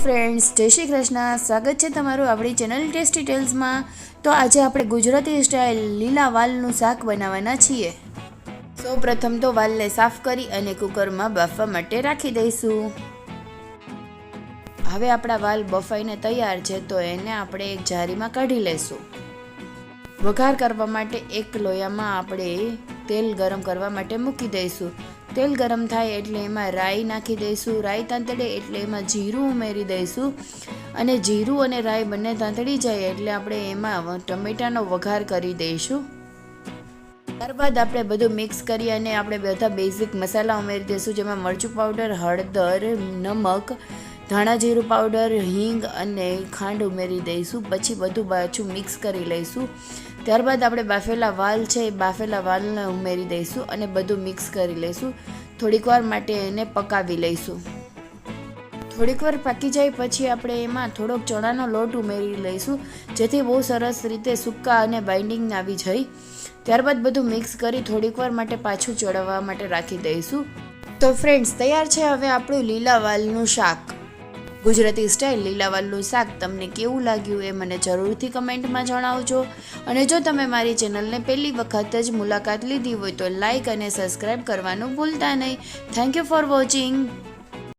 Friends, જય શ્રી કૃષ્ણ. સ્વાગત છે તમારું આપણી ચેનલ ટેસ્ટી ટેલ્સમાં. તો આજે આપણે ગુજરાતી સ્ટાઇલ લીલા વાલનું શાક બનાવવાના છીએ. સૌ પ્રથમ તો વાલને સાફ કરી અને કુકરમાં બાફવા માટે રાખી દઈશું. હવે આપણા વાલ બફાઈને તૈયાર છે, તો એને આપણે એક જારીમાં કાઢી લેશું વઘાર કરવા માટે એક લોયામાં આપણે તેલ ગરમ કરવા માટે મૂકી દઈશું. તેલ ગરમ થાય એટલે એમાં રાઈ નાખી દઈશું. રાઈ તાંતળે એટલે એમાં જીરું ઉમેરી દઈશું. અને જીરું અને રાઈ બંને તાંતળી જાય એટલે આપણે એમાં ટમેટાનો વઘાર કરી દઈશું. ત્યારબાદ આપણે બધું મિક્સ કરી અને આપણે બધા બેઝિક મસાલા ઉમેરી દઈશું, જેમાં મરચું પાવડર હળદર, નમક ધાણા જીરું પાવડર, હિંગ અને ખાંડ ઉમેરી દઈશું. પછી બધું પાછું મિક્સ કરી લઈશું. ત્યારબાદ આપણે બાફેલા વાલ છે એ બાફેલા વાલને ઉમેરી દઈશું અને બધું મિક્સ કરી લઈશું. થોડીક વાર માટે એને પકાવી લઈશું. થોડીક વાર પાકી જાય પછી આપણે એમાં થોડોક ચણાનો લોટ ઉમેરી લઈશું, જેથી બહુ સરસ રીતે સૂકા અને બાઇન્ડિંગ આવી જાય. ત્યારબાદ બધું મિક્સ કરી થોડીક વાર માટે પાછું ચડાવવા માટે રાખી દઈશું. તો ફ્રેન્ડ્સ તૈયાર છે હવે આપણું લીલા વાલનું શાક. ગુજરાતી સ્ટાઇલ લીલાવાલનું શાક તમને કેવું લાગ્યું એ મને જરૂરથી કમેન્ટમાં જણાવજો. અને જો તમે મારી ચેનલને પહેલી વખત જ મુલાકાત લીધી હોય તો લાઇક અને સબસ્ક્રાઈબ કરવાનું ભૂલતા નહીં. Thank you for watching